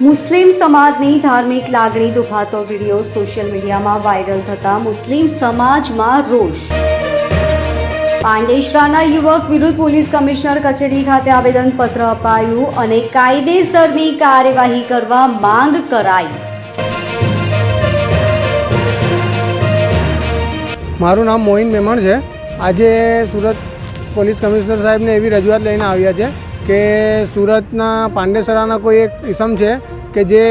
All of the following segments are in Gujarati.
મુસ્લિમ સમાજની ધાર્મિક લાગણી દુભાતો વીડિયો સોશિયલ મીડિયામાં વાયરલ થતા મુસ્લિમ સમાજમાં રોષ. પાંડેશરાના યુવક વિરુદ્ધ પોલીસ કમિશનર કચેરી ખાતે આવેદનપત્ર અપાયું અને કાયદેસરની કાર્યવાહી કરવા માંગ કરાઈ. મારું નામ મોહિન મેમણ છે. આજે સુરત પોલીસ કમિશનર સાહેબને એવી રજૂઆત લઈને આવ્યા છે કે સુરતના પાંડેસરાના કોઈ એક ઇસમ છે કે જે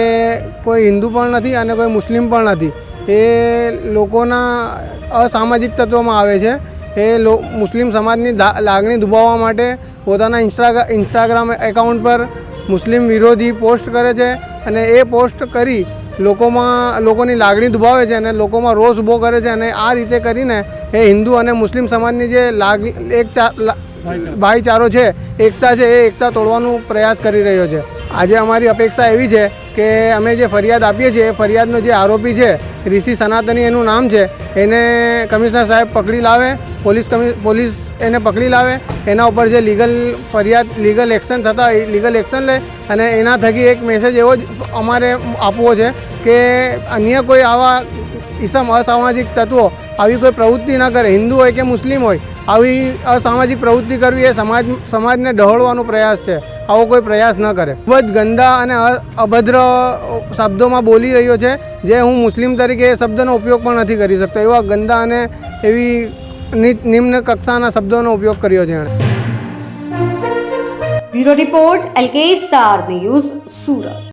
કોઈ હિન્દુ પણ નથી અને કોઈ મુસ્લિમ પણ નથી. એ લોકોના અસામાજિક તત્વોમાં આવે છે. એ લો, મુસ્લિમ સમાજની લાગણી દુભાવવા માટે પોતાના ઇન્સ્ટા ઇન્સ્ટાગ્રામ એકાઉન્ટ પર મુસ્લિમ વિરોધી પોસ્ટ કરે છે અને એ પોસ્ટ કરી લોકોમાં, લોકોની લાગણી દુભાવે છે અને લોકોમાં રોષ ઊભો કરે છે અને આ રીતે કરીને એ હિન્દુ અને મુસ્લિમ સમાજની જે લાગ, એક ભાઈચારો છે, એકતા છે, એ એકતા તોડવાનો પ્રયાસ કરી રહ્યો છે. આજે અમારી અપેક્ષા એવી છે કે અમે જે ફરિયાદ આપીએ છીએ, એ ફરિયાદનો જે આરોપી છે, ઋષિ સનાતની એનું નામ છે, એને કમિશનર સાહેબ પકડી લાવે, પોલીસ કમિ, પોલીસ એને પકડી લાવે, એના ઉપર જે લીગલ ફરિયાદ, લીગલ એક્શન થતા હોય, લીગલ એક્શન લે અને એના થકી એક મેસેજ એવો જ અમારે આપવો છે કે અન્ય કોઈ આવા ઈસમ અસામાજિક તત્વો, આવી કોઈ પ્રવૃત્તિ ન કરે. હિન્દુ હોય કે મુસ્લિમ હોય, આવી અસામાજિક પ્રવૃત્તિ કરવી એ સમાજ, સમાજને ડહોળવાનો પ્રયાસ છે. આવો કોઈ પ્રયાસ ન કરે. ખૂબ જ ગંદા અને અભદ્ર શબ્દોમાં બોલી રહ્યો છે, જે હું મુસ્લિમ તરીકે એ શબ્દનો ઉપયોગ પણ નથી કરી શકતો. એવા ગંદા અને એવી નિમ્ન કક્ષાના શબ્દોનો ઉપયોગ કર્યો છે એણે. Bureau report LK star news, Surat.